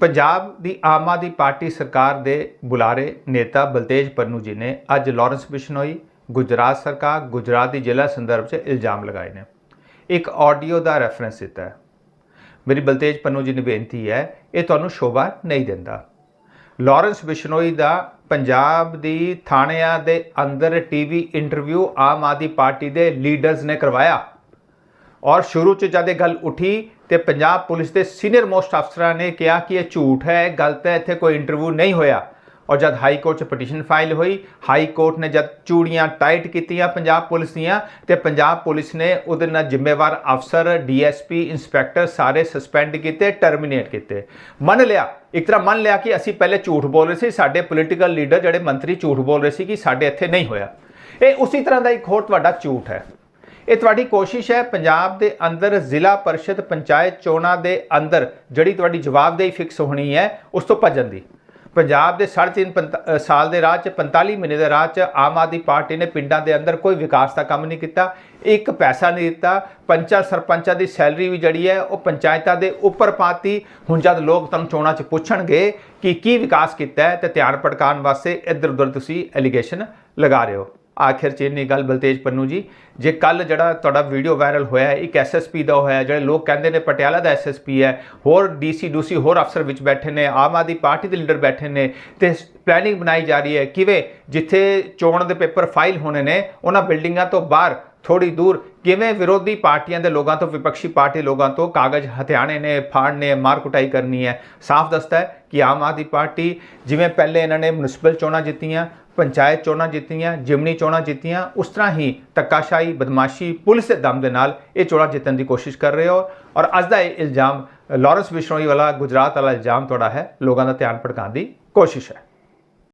ਪੰਜਾਬ ਦੀ ਆਮ Aadmi party ਸਰਕਾਰ ਦੇ ਬੁਲਾਰੇ ਨੇਤਾ ਬਲਤੇਜ ਪੰਨੂ ਜੀ ਨੇ ਅੱਜ ਲਾਰੈਂਸ ਬਿਸ਼ਨੋਈ ਗੁਜਰਾਤ ਸਰਕਾਰ, ਗੁਜਰਾਤ ਦੀ ਜ਼ਿਲ੍ਹਾ ਸੰਦਰਭ 'ਚ ਇਲਜ਼ਾਮ ਲਗਾਏ ਨੇ। ਇੱਕ ਆਡੀਓ ਦਾ ਰੈਫਰੈਂਸ ਦਿੱਤਾ ਹੈ। ਮੇਰੀ ਬਲਤੇਜ ਪੰਨੂ ਜੀ ਨੂੰ ਬੇਨਤੀ ਹੈ, ਇਹ ਤੁਹਾਨੂੰ ਸ਼ੋਭਾ ਨਹੀਂ ਦਿੰਦਾ। ਲਾਰੈਂਸ ਬਿਸ਼ਨੋਈ ਦਾ ਪੰਜਾਬ ਦੀ ਥਾਣਿਆਂ ਦੇ ਅੰਦਰ ਟੀਵੀ ਇੰਟਰਵਿਊ ਆਮ ਆਦਮੀ ਪਾਰਟੀ ਦੇ ਲੀਡਰਸ ਨੇ ਕਰਵਾਇਆ। ਔਰ ਸ਼ੁਰੂ ਚ ਜਦ ਇਹ ਗੱਲ ਉੱਠੀ ਤੇ ਪੰਜਾਬ ਪੁਲਿਸ ਦੇ ਸੀਨੀਅਰ ਮੋਸਟ ਅਫਸਰਾਂ ਨੇ ਕਿਹਾ ਕਿ ਇਹ ਝੂਠ ਹੈ, ਇਹ ਗਲਤ ਹੈ, ਇੱਥੇ ਕੋਈ ਇੰਟਰਵਿਊ ਨਹੀਂ ਹੋਇਆ। ਔਰ ਜਦ ਹਾਈ ਕੋਰਟ 'ਚ ਪਟੀਸ਼ਨ ਫਾਈਲ ਹੋਈ, ਹਾਈ ਕੋਰਟ ਨੇ ਜਦ ਚੂੜੀਆਂ ਟਾਈਟ ਕੀਤੀਆਂ ਪੰਜਾਬ ਪੁਲਿਸ ਦੀਆਂ ਤੇ ਪੰਜਾਬ ਪੁਲਿਸ ਨੇ ਉਹਦੇ ਨਾਲ ਜ਼ਿੰਮੇਵਾਰ ਅਫਸਰ ਡੀਐਸਪੀ ਇੰਸਪੈਕਟਰ ਸਾਰੇ ਸਸਪੈਂਡ ਕੀਤੇ ਟਰਮੀਨੇਟ ਕੀਤੇ। ਮੰਨ ਲਿਆ, ਇੱਕ ਤਰ੍ਹਾਂ ਮੰਨ ਲਿਆ ਕਿ ਅਸੀਂ ਪਹਿਲੇ ਝੂਠ ਬੋਲ ਰਹੇ ਸੀ, ਸਾਡੇ ਪੋਲੀਟੀਕਲ ਲੀਡਰ ਜਿਹੜੇ ਮੰਤਰੀ ਝੂਠ ਬੋਲ ਰਹੇ ਸੀ ਕਿ ਸਾਡੇ ਇੱਥੇ ਨਹੀਂ ਹੋਇਆ। ਇਹ ਉਸੇ ਤਰ੍ਹਾਂ ਦਾ ਇੱਕ ਹੋਰ ਤੁਹਾਡਾ ਝੂਠ ਹੈ। ਇਹ ਤੁਹਾਡੀ ਕੋਸ਼ਿਸ਼ ਹੈ ਪੰਜਾਬ ਦੇ ਅੰਦਰ ਜ਼ਿਲ੍ਹਾ ਪਰਿਸ਼ਦ ਪੰਚਾਇਤ ਚੋਣਾਂ ਦੇ ਅੰਦਰ ਜਿਹੜੀ ਤੁਹਾਡੀ ਜਵਾਬਦੇਹੀ ਫਿਕਸ ਹੋਣੀ ਹੈ, ਉਸ ਤੋਂ ਭੱਜਣ ਦੀ। ਪੰਜਾਬ ਦੇ 3.5 ਸਾਲ ਦੇ ਰਾਜ ਚ 45 ਮਹੀਨੇ ਦੇ ਰਾਜ ਚ ਆਮ ਆਦਮੀ ਪਾਰਟੀ ਨੇ ਪਿੰਡਾਂ ਦੇ ਅੰਦਰ ਕੋਈ ਵਿਕਾਸ ਦਾ ਕੰਮ ਨਹੀਂ ਕੀਤਾ, ਇੱਕ ਪੈਸਾ ਨਹੀਂ ਦਿੱਤਾ, ਪੰਚਾਂ ਸਰਪੰਚਾਂ ਦੀ ਸੈਲਰੀ ਵੀ ਜਿਹੜੀ ਹੈ, ਉਹ ਪੰਚਾਇਤਾਂ ਦੇ ਉੱਪਰ ਪਾਤੀ। ਹੁਣ ਜਦ ਲੋਕ ਤੁਹਾਨੂੰ ਚੋਣਾਂ 'ਚ ਪੁੱਛਣਗੇ ਕਿ ਕੀ ਵਿਕਾਸ ਕੀਤਾ ਹੈ, ਤੇ ਧਿਆਨ ਭਟਕਾਉਣ ਵਾਸਤੇ ਇੱਧਰ ਉੱਧਰ ਤੁਸੀਂ ਐਲੀਗੇਸ਼ਨ ਲਗਾ ਰਹੇ ਹੋ। ਆਖਿਰ ਚ ਇੰਨੀ ਗੱਲ ਬਲਤੇਜ ਪੰਨੂ ਜੀ, ਜੇ ਕੱਲ ਜਿਹੜਾ ਤੁਹਾਡਾ ਵੀਡੀਓ ਵਾਇਰਲ ਹੋਇਆ ਹੈ, ਇੱਕ ਐਸਐਸਪੀ ਦਾ ਹੋਇਆ, ਜਿਹੜੇ ਲੋਕ ਕਹਿੰਦੇ ਨੇ ਪਟਿਆਲਾ ਦਾ ਐਸਐਸਪੀ ਹੈ, ਹੋਰ ਡੀਸੀ ਡੂਸੀ ਹੋਰ ਅਫਸਰ ਵਿੱਚ ਬੈਠੇ ਨੇ, ਆਮ ਆਦਮੀ ਪਾਰਟੀ ਦੇ ਲੀਡਰ ਬੈਠੇ ਨੇ, ਤੇ ਪਲੈਨਿੰਗ ਬਣਾਈ ਜਾ ਰਹੀ ਹੈ, ਕਿਵੇਂ ਜਿੱਥੇ ਚੋਣ ਦੇ ਪੇਪਰ ਫਾਈਲ ਹੋਣੇ ਨੇ, ਉਹਨਾਂ ਬਿਲਡਿੰਗਾਂ ਤੋਂ ਬਾਹਰ ਥੋੜੀ ਦੂਰ, ਕਿਵੇਂ ਵਿਰੋਧੀ ਪਾਰਟੀਆਂ ਦੇ ਲੋਕਾਂ ਤੋਂ, ਵਿਪਕਸ਼ੀ ਪਾਰਟੀ ਲੋਕਾਂ ਤੋਂ ਕਾਗਜ਼ ਹਥਿਆਣੇ ਨੇ ਫਾੜਨੇ ਮਾਰ ਕੁਟਾਈ ਕਰਨੀ ਹੈ, ਸਾਫ਼ ਦੱਸਦਾ ਹੈ ਕਿ ਆਮ ਆਦਮੀ ਪਾਰਟੀ ਜਿਵੇਂ ਪਹਿਲੇ ਇਹਨਾਂ ਨੇ ਮਿਊਨਿਸਪਲ ਚੋਣਾਂ ਜਿੱਤੀਆਂ ਪੰਚਾਇਤ ਚੋਣਾਂ ਜਿੱਤੀਆਂ, ਜਿਮਨੀ ਚੋਣਾਂ ਜਿੱਤੀਆਂ, ਉਸ ਤਰ੍ਹਾਂ ਹੀ ਧੱਕਾਸ਼ਾਹੀ, ਬਦਮਾਸ਼ੀ ਪੁਲਿਸ ਦੇ ਦਮ ਦੇ ਨਾਲ ਇਹ ਚੋਣਾਂ ਜਿੱਤਣ ਦੀ ਕੋਸ਼ਿਸ਼ ਕਰ ਰਹੇ ਹੋ। ਔਰ ਅੱਜ ਦਾ ਇਹ ਇਲਜ਼ਾਮ ਲਾਰੈਂਸ ਬਿਸ਼ਨੋਈ ਵਾਲਾ ਗੁਜਰਾਤ ਵਾਲਾ ਇਲਜ਼ਾਮ ਤੁਹਾਡਾ ਹੈ, ਲੋਕਾਂ ਦਾ ਧਿਆਨ ਭਟਕਾਉਣ ਦੀ ਕੋਸ਼ਿਸ਼ ਹੈ।